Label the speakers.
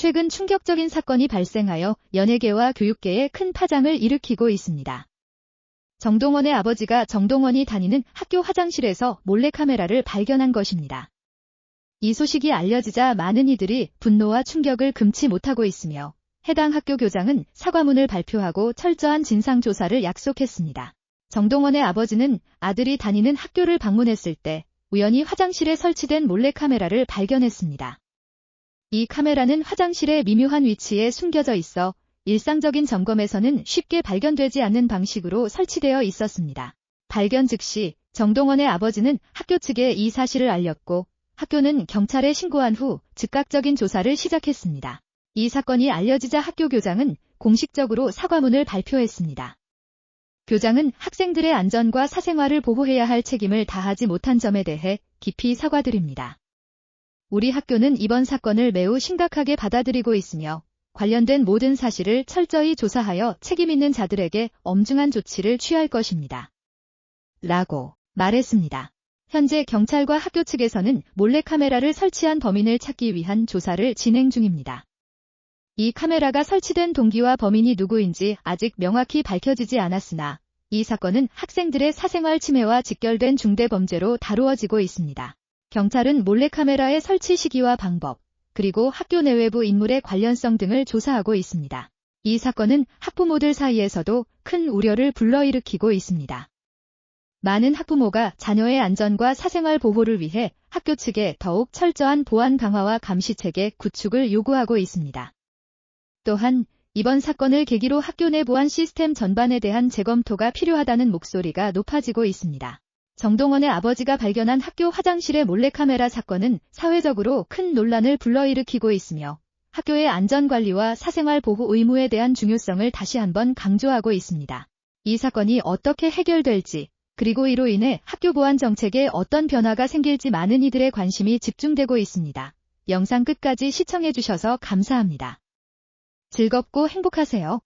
Speaker 1: 최근 충격적인 사건이 발생하여 연예계와 교육계에 큰 파장을 일으키고 있습니다. 정동원의 아버지가 정동원이 다니는 학교 화장실에서 몰래카메라를 발견한 것입니다. 이 소식이 알려지자 많은 이들이 분노와 충격을 금치 못하고 있으며 해당 학교 교장은 사과문을 발표하고 철저한 진상조사를 약속했습니다. 정동원의 아버지는 아들이 다니는 학교를 방문했을 때 우연히 화장실에 설치된 몰래카메라를 발견했습니다. 이 카메라는 화장실의 미묘한 위치에 숨겨져 있어 일상적인 점검에서는 쉽게 발견되지 않는 방식으로 설치되어 있었습니다. 발견 즉시 정동원의 아버지는 학교 측에 이 사실을 알렸고 학교는 경찰에 신고한 후 즉각적인 조사를 시작했습니다. 이 사건이 알려지자 학교 교장은 공식적으로 사과문을 발표했습니다. 교장은 학생들의 안전과 사생활을 보호해야 할 책임을 다하지 못한 점에 대해 깊이 사과드립니다. 우리 학교는 이번 사건을 매우 심각하게 받아들이고 있으며 관련된 모든 사실을 철저히 조사하여 책임 있는 자들에게 엄중한 조치를 취할 것입니다. 라고 말했습니다. 현재 경찰과 학교 측에서는 몰래카메라를 설치한 범인을 찾기 위한 조사를 진행 중입니다. 이 카메라가 설치된 동기와 범인이 누구인지 아직 명확히 밝혀지지 않았으나 이 사건은 학생들의 사생활 침해와 직결된 중대 범죄로 다루어지고 있습니다. 경찰은 몰래카메라의 설치 시기와 방법, 그리고 학교 내외부 인물의 관련성 등을 조사하고 있습니다. 이 사건은 학부모들 사이에서도 큰 우려를 불러일으키고 있습니다. 많은 학부모가 자녀의 안전과 사생활 보호를 위해 학교 측에 더욱 철저한 보안 강화와 감시 체계 구축을 요구하고 있습니다. 또한 이번 사건을 계기로 학교 내 보안 시스템 전반에 대한 재검토가 필요하다는 목소리가 높아지고 있습니다. 정동원의 아버지가 발견한 학교 화장실의 몰래카메라 사건은 사회적으로 큰 논란을 불러일으키고 있으며 학교의 안전관리와 사생활 보호 의무에 대한 중요성을 다시 한번 강조하고 있습니다. 이 사건이 어떻게 해결될지 그리고 이로 인해 학교 보안 정책에 어떤 변화가 생길지 많은 이들의 관심이 집중되고 있습니다. 영상 끝까지 시청해주셔서 감사합니다. 즐겁고 행복하세요.